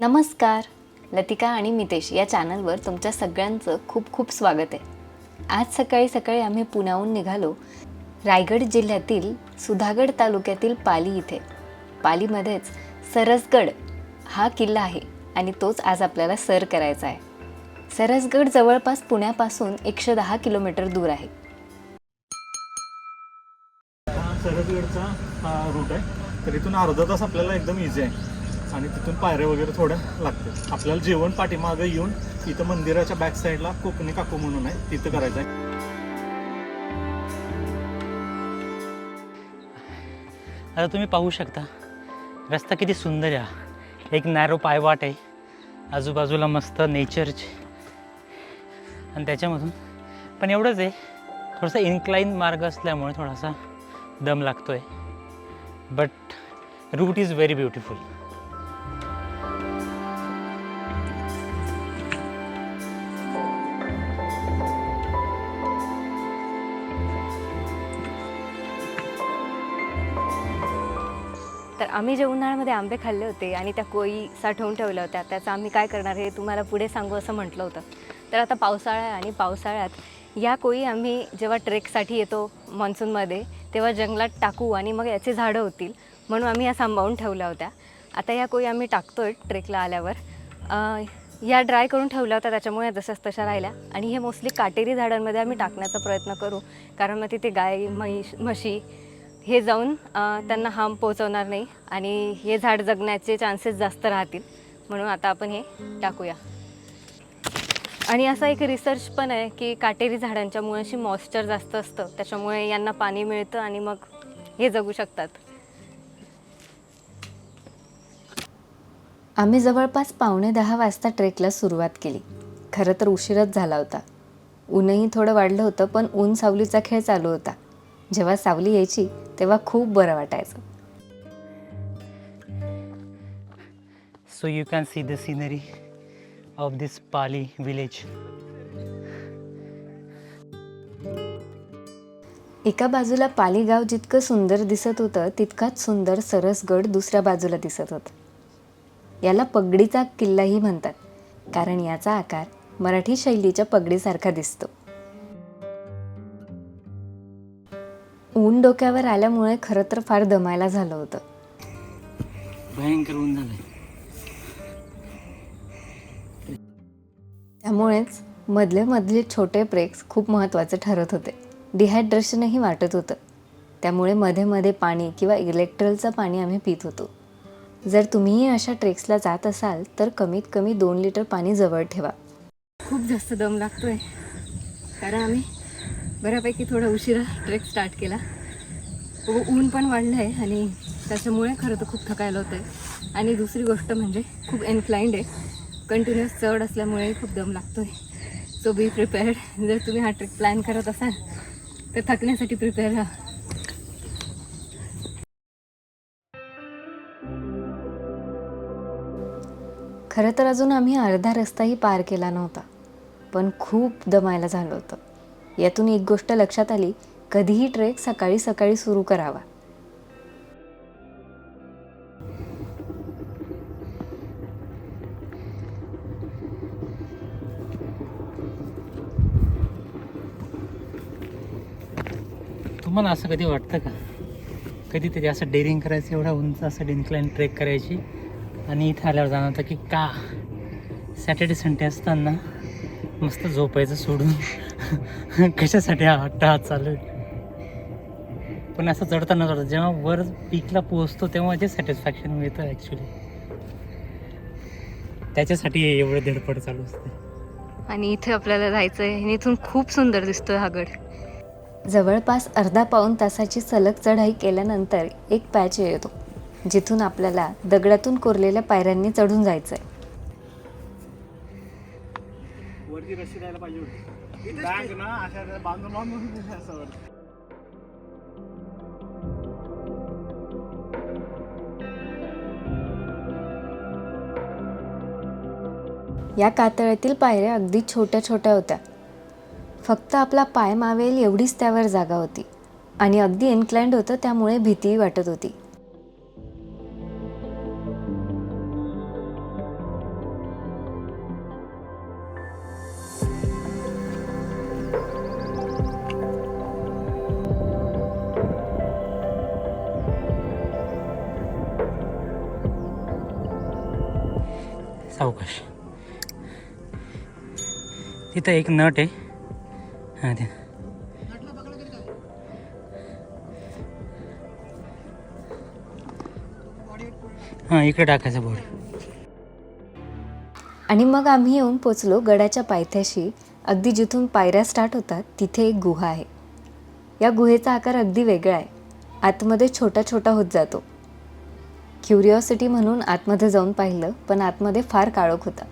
नमस्कार. लतिका आणि मितेश या चॅनलवर तुमच्या सगळ्यांचं खूप खूप स्वागत आहे. आज सकाळी सकाळी आम्ही पुण्याहून निघालो रायगड जिल्ह्यातील सुधागड तालुक्यातील पाली इथे. पालीमध्येच सरसगड हा किल्ला आहे आणि तोच आज आपल्याला सर करायचा आहे. सरसगड जवळपास पुण्यापासून एकशे दहा किलोमीटर दूर आहे. सरसगडचा रूट आहे. तर इथून अर्धा तास आपल्याला एकदम इझी आहे. आणि तिथून पायऱ्या वगैरे थोड्या लागते आपल्याला जेवण पाठीमागं येऊन इथं मंदिराच्या बॅक साईडला कोकणी काकू म्हणून आहे तिथं करायचं आहे. आता तुम्ही पाहू शकता रस्ता किती सुंदर आहे एक नॅरो पायवाट आहे आजूबाजूला मस्त नेचरचे आणि त्याच्यामधून पण एवढंच आहे थोडासा इन्क्लाईन मार्ग असल्यामुळे थोडासा दम लागतो आहे but route is very beautiful आम्ही जे उन्हाळ्यामध्ये आंबे खाल्ले होते आणि त्या कोळी साठवून ठेवल्या होत्या. त्याचं आम्ही काय करणार हे तुम्हाला पुढे सांगू असं म्हटलं होतं. तर आता पावसाळा आणि पावसाळ्यात या कोळी आम्ही जेव्हा ट्रेकसाठी येतो मान्सूनमध्ये तेव्हा जंगलात टाकू आणि मग याची झाडं होतील म्हणून आम्ही या सांभाळून ठेवल्या होत्या. आता या कोळी आम्ही टाकतो आहे ट्रेकला आल्यावर. या ड्राय करून ठेवल्या होत्या त्याच्यामुळे जशाच तशा राहिल्या. आणि हे मोस्टली काटेरी झाडांमध्ये आम्ही टाकण्याचा प्रयत्न करू कारण मग तिथे गाय म्हैस म्हशी हे जाऊन त्यांना हार्म पोहोचवणार नाही आणि हे झाड जगण्याचे चान्सेस जास्त राहतील. म्हणून आता आपण हे टाकूया. आणि असा एक रिसर्च पण आहे की काटेरी झाडांच्या मुळाशी मॉइश्चर जास्त असतं. त्याच्यामुळे यांना पाणी मिळतं आणि मग हे जगू शकतात. आम्ही जवळपास पावणे दहा वाजता ट्रेकला सुरुवात केली. खरं तर उशीरच झाला होता. ऊनही थोडं वाढलं होतं पण ऊन सावलीचा खेळ चालू होता. जेव्हा सावली यायची तेव्हा खूप बरं वाटायचं. So you can see the scenery of this Pali village एका बाजूला पाली गाव जितकं सुंदर दिसत होतं तितकाच सुंदर सरसगड दुसऱ्या बाजूला दिसत होतं. याला पगडीचा किल्लाही म्हणतात कारण याचा आकार मराठी शैलीच्या पगडीसारखा दिसतो. ऊन डोक्यावर आल्यामुळे खरं तर फार दमायला झालं होतं. भयंकर ऊन झालंय. त्यामुळेच मधले मधले छोटे ब्रेक्स खूप महत्त्वाचे ठरत होते. डिहायड्रेशनही वाटत होतं. त्यामुळे मध्ये मध्ये पाणी किंवा इलेक्ट्रलचं पाणी आम्ही पित होतो. जर तुम्हीही अशा ट्रेक्सला जात असाल तर कमीत कमी दोन लिटर पाणी जवळ ठेवा. खूप जास्त दम लागतोय. कारण आम्ही बऱ्यापैकी थोडा उशिरा ट्रेक स्टार्ट केला. हो, ऊन पण वाढलं आहे आणि त्याच्यामुळे खरं तर खूप थकायला होतं आहे आणि दुसरी गोष्ट म्हणजे खूप एनक्लाइंड आहे. कंटिन्युअस चढ असल्यामुळे खूप दम लागतो आहे सो बी प्रिपेअर्ड जर तुम्ही हा ट्रिप प्लॅन करत असाल तर थकण्यासाठी प्रिपेअर राहा. खरं तर अजून आम्ही अर्धा रस्ताही पार केला नव्हता पण खूप दमायला झालं होतं. यातून एक गोष्ट लक्षात आली कधीही ट्रेक सकाळी सकाळी सुरू करावा. तुम्हाला असं कधी वाटतं का? कधी तरी असं डेअरिंग करायचं एवढा उंच असं डिन्क्लाईन ट्रेक करायची? आणि इथे आल्यावर जाणवतं की का? सॅटर्डे संडे असताना मस्त झोपायचं सोडून. कशासाठी हा हट्टा हात चालू आहे? पण असं चढताना चढतं जेव्हा वर पीकला पोहोचतो तेव्हा जे सॅटिस्फॅक्शन मिळतं ॲक्च्युली त्याच्यासाठी एवढं धडपड चालू असते. आणि इथे आपल्याला जायचं आहे आणि इथून खूप सुंदर दिसतोय हा गड. जवळपास अर्धा पाऊण तासाची सलग चढाई केल्यानंतर एक पॅच येतो जिथून आपल्याला दगडातून कोरलेल्या पायऱ्यांनी चढून जायचं आहे वरती रस्सी द्यायला पाहिजे या कातळ्यातील पायऱ्या अगदी छोट्या छोट्या होत्या. फक्त आपला पाय मावेल एवढीच त्यावर जागा होती आणि अगदी इन्क्लाइंड होतं त्यामुळे भीतीही वाटत होती. सावकाश. तिथं एक नट आहे. हां ते हां इकडे टाकायचं बोर्ड. आणि मग आम्ही येऊन पोचलो गडाच्या पायथ्याशी. अगदी जिथून पायऱ्या स्टार्ट होतात तिथे एक गुहा आहे. या गुहेचा आकार अगदी वेगळा आहे. आतमध्ये छोटा छोटा होत जातो. क्युरिओसिटी म्हणून आतमध्ये जाऊन पाहिलं पण आतमध्ये फार काळोख होता.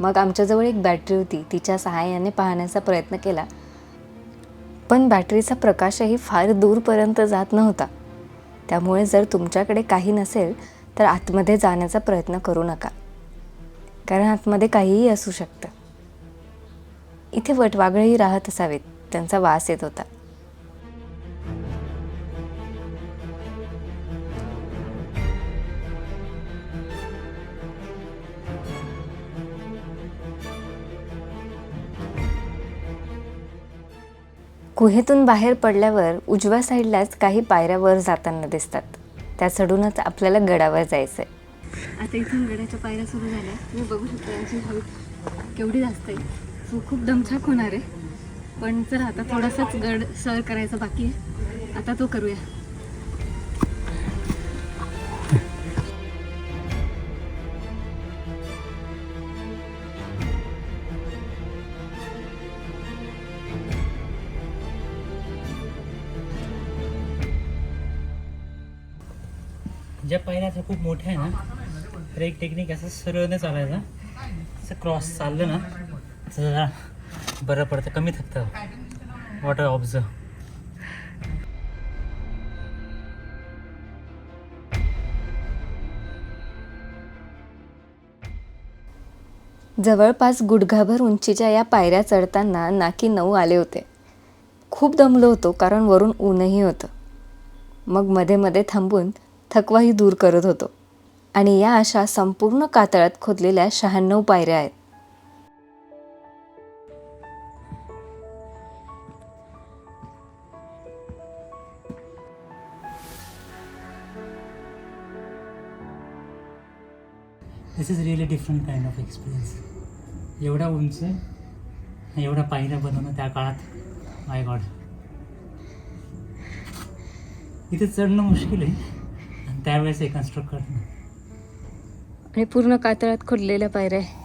मग आमच्याजवळ एक बॅटरी होती. तिच्या सहाय्याने पाहण्याचा प्रयत्न केला. पण बॅटरीचा प्रकाशही फार दूरपर्यंत जात नव्हता. त्यामुळे जर तुमच्याकडे काही नसेल तर आतमध्ये जाण्याचा प्रयत्न करू नका. कारण आतमध्ये काहीही असू शकतं. इथे वटवागळेही राहत असावेत. त्यांचा वास येत होता. गुहेतून बाहेर पडल्यावर उजव्या साईडलाच काही पायऱ्या वर जाताना दिसतात. त्या चढूनच आपल्याला गडावर जायचं आहे आता इथून गडाच्या पायऱ्या सुरू झाल्या. तुम्ही बघू शकता यांची हाईट केवढी जास्त आहे. सो खूप दमछाक होणार आहे. पण चला आता थोडासाच गड सर करायचा बाकी आहे. आता तो करूया. ज्या पायऱ्या खूप मोठ्या आहे ना तर एक टेक्निक असं सरळ न चालायचं. असं क्रॉस चाललं ना तर जरा बरं पडतं कमी थकतं. वॉटर ऑब्झर्व जवळपास गुडघाभर उंचीच्या या पायऱ्या चढताना नाकी नऊ आले होते. खूप दमलो होतो कारण वरून ऊनही होतं. मग मध्ये मध्ये थांबून थकवाही दूर करत होतो. आणि या अशा संपूर्ण कातळात खोदलेल्या शहाण्णव पायऱ्या आहेत. This is really different kind of experience एवढा उंच एवढा पायऱ्या बनवणं त्या काळात माय गॉड इथे चढणं मुश्किल आहे. त्यावेळेस हे कन्स्ट्रक्ट करणं आणि पूर्ण कातळात खोदलेल्या पायऱ्या आहे.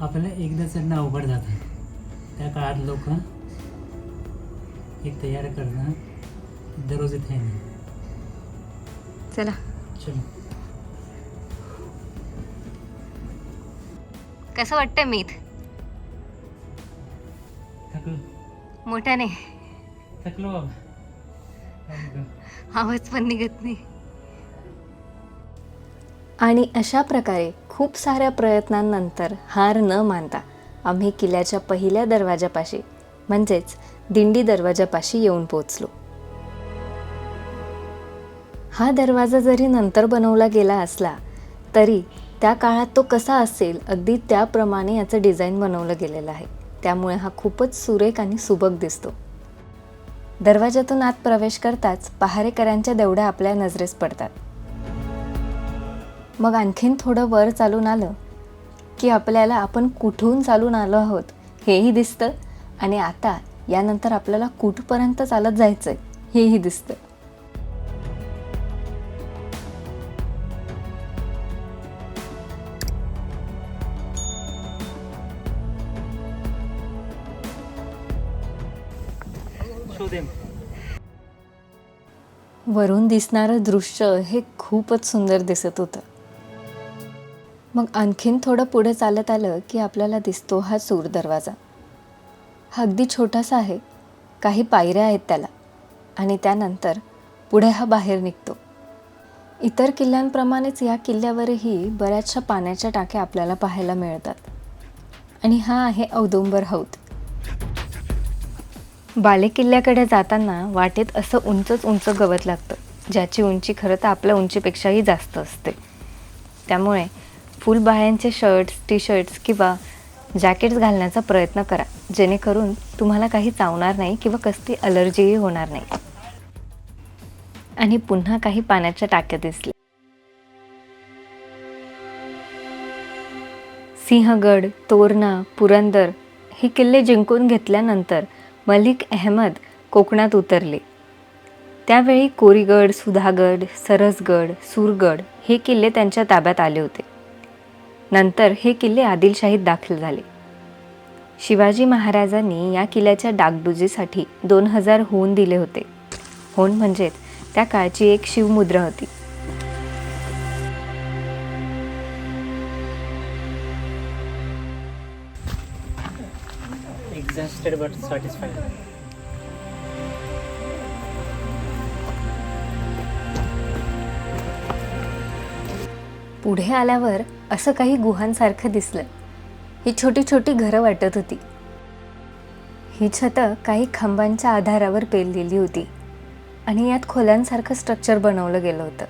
आपल्याला एकदा चढणं अवघड जातं. त्या काळात लोक एक तयार करणं दररोज इथे येणं. चला. चलो. कसं वाटतंय मीठ थकलो. मोठ्याने. थकलो बाबा. आवाज पण निघत नाही. आणि अशा प्रकारे खूप साऱ्या प्रयत्नांनंतर हार न मानता आम्ही किल्ल्याच्या पहिल्या दरवाजापाशी म्हणजेच दिंडी दरवाजापाशी येऊन पोचलो हा दरवाजा जरी नंतर बनवला गेला असला तरी त्या काळात तो कसा असेल अगदी त्याप्रमाणे याचं डिझाईन बनवलं गेलेलं आहे. त्यामुळे हा खूपच सुरेख आणि सुबक दिसतो. दरवाजातून आत प्रवेश करताच पहारेकऱ्यांच्या देवड्या आपल्या नजरेस पडतात. मग आणखीन थोडं वर चालून आलं की आपल्याला आपण कुठून चालून आलो आहोत हेही दिसतं आणि आता यानंतर आपल्याला कुठपर्यंत चालत जायचं आहे हेही दिसतं. शोधेन वरून दिसणारं दृश्य हे खूपच सुंदर दिसत होतं. मग आणखीन थोडं पुढे चालत आलं की आपल्याला दिसतो हा सूर दरवाजा. हा अगदी छोटासा आहे काही पायऱ्या आहेत त्याला आणि त्यानंतर पुढे हा बाहेर निघतो. इतर किल्ल्यांप्रमाणेच या किल्ल्यावरही बऱ्याचशा पाण्याच्या टाक्या आपल्याला पाहायला मिळतात. आणि हा आहे औदुंबर हौद. बालेकिल्ल्याकडे जाताना वाटेत असं उंचच उंच गवत लागतं ज्याची उंची खरं तर आपल्या उंचीपेक्षाही जास्त असते. त्यामुळे फुलबाह्यांचे शर्ट्स टी शर्ट्स किंवा जॅकेट्स घालण्याचा प्रयत्न करा जेणेकरून तुम्हाला काही चावणार नाही किंवा कसली अलर्जीही होणार नाही. आणि पुन्हा काही पाण्याच्या टाक्या दिसले सिंहगड तोरणा पुरंदर हे किल्ले जिंकून घेतल्यानंतर मलिक अहमद कोकणात उतरले. त्यावेळी कोरीगड सुधागड सरसगड सुरगड हे किल्ले त्यांच्या ताब्यात आले होते. नंतर हे किल्ले आदिलशाहीत दाखल झाले. शिवाजी महाराजांनी या किल्ल्याच्या डागडुजीसाठी दोन हजार होऊन दिले होते. होऊन म्हणजेच त्या काळची एक शिवमुद्रा होती. एक्झॅस्टेड बट सॅटिस्फाईड पुढे आल्यावर असं काही गुहांसारखं दिसलं. ही छोटी छोटी घरं वाटत होती. ही छतं काही खांबांच्या आधारावर पेललेली होती. आणि यात खोल्यांसारखं स्ट्रक्चर बनवलं गेलं होतं.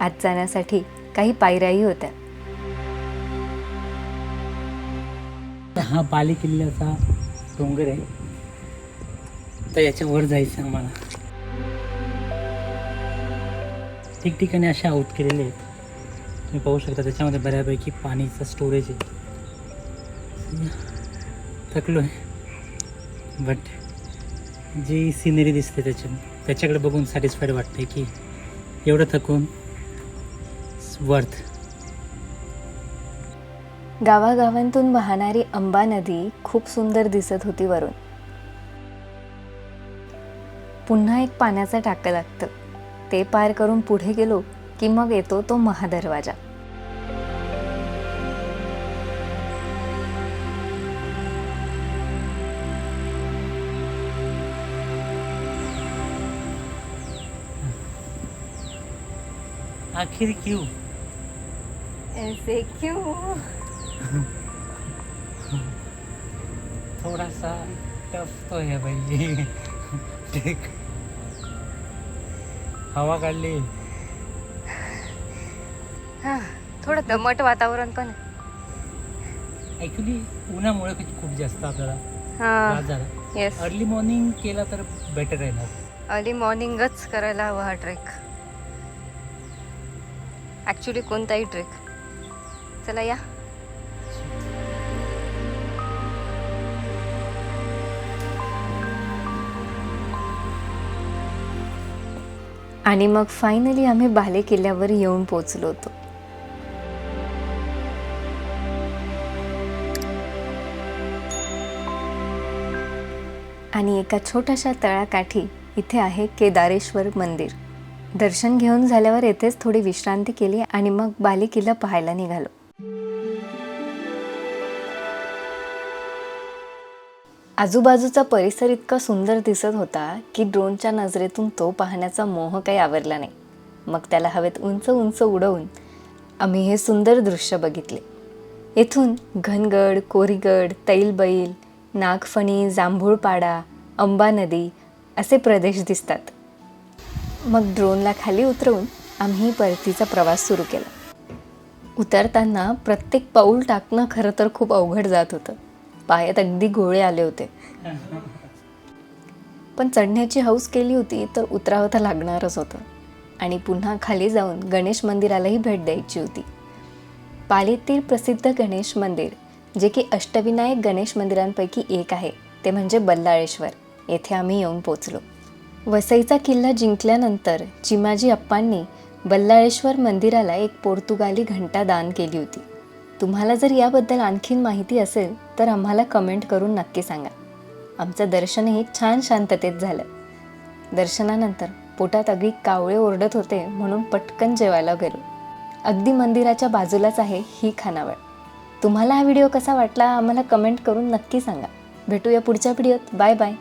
आत जाण्यासाठी काही पायऱ्याही होत्या. हा बाली किल्ल्याचा डोंगर आहे. तर याच्यावर जायचं आम्हाला. ठिकठिकाणी असे आऊट केलेले आहेत. तुम्ही पाहू शकता त्याच्यामध्ये बऱ्यापैकी पाणीचा स्टोरेज आहे. थकलो आहे बट जी सिनरी दिसते त्याच्या त्याच्याकडे बघून सॅटिस्फाईड वाटते की एवढं थकून वर्थ गावागावांतून वाहणारी अंबा नदी खूप सुंदर दिसत होती वरून. पुन्हा एक पाण्याचं टाकं लागतं. ते पार करून पुढे गेलो की मग येतो तो महादरवाजा. आखिर क्यू? ऐसे क्यों? तो है भाई ठीक. हवा काढली. हां थोडं दमट वातावरण पण ॲक्च्युली उन्हामुळे खूप- खूप जास्त आपल्याला हां त्रास झाला. येस अर्ली मॉर्निंग केला तर बेटर राहणार अर्ली मॉर्निंगच करायला हवा हा ट्रेक ॲक्च्युली कोणताही ट्रेक चला या. आणि मग फायनली आम्ही बाले किल्ल्यावर येऊन पोचलो होतो. आणि एका छोट्याशा तळाकाठी इथे आहे केदारेश्वर मंदिर. दर्शन घेऊन झाल्यावर येथेच थोडी विश्रांती केली आणि मग बाले किल्ला पाहायला निघालो. आजूबाजूचा परिसर इतका सुंदर दिसत होता की ड्रोनच्या नजरेतून तो पाहण्याचा मोह काही आवरला नाही. मग त्याला हवेत उंच उंच उडवून आम्ही हे सुंदर दृश्य बघितले. येथून घनगड कोरीगड तैलबैल नागफणी जांभूळपाडा अंबा नदी असे प्रदेश दिसतात. मग ड्रोनला खाली उतरवून आम्ही परतीचा प्रवास सुरू केला. उतरताना प्रत्येक पाऊल टाकणं खरं तर खूप अवघड जात होतं. पायात अगदी घोळे आले होते. पण चढण्याची हौस केली होती तर उतरावं तर लागणारच होतं. आणि पुन्हा खाली जाऊन गणेश मंदिरालाही भेट द्यायची होती. पालीतील प्रसिद्ध गणेश मंदिर जे की अष्टविनायक गणेश मंदिरांपैकी एक आहे ते म्हणजे बल्लाळेश्वर. येथे आम्ही येऊन पोचलो वसईचा किल्ला जिंकल्यानंतर चिमाजी अप्पांनी बल्लाळेश्वर मंदिराला एक पोर्तुगाली घंटा दान केली होती. तुम्हाला जर याबद्दल आणखीन माहिती असेल तर आम्हाला कमेंट करून नक्की सांगा. आमचं दर्शनही छान शांततेत झालं. दर्शनानंतर पोटात अगदी कावळे ओरडत होते म्हणून पटकन जेवायला गेलो. अगदी मंदिराच्या बाजूलाच आहे ही खानावळ. तुम्हाला हा व्हिडिओ कसा वाटला आम्हाला कमेंट करून नक्की सांगा. भेटूया पुढच्या व्हिडिओत बाय बाय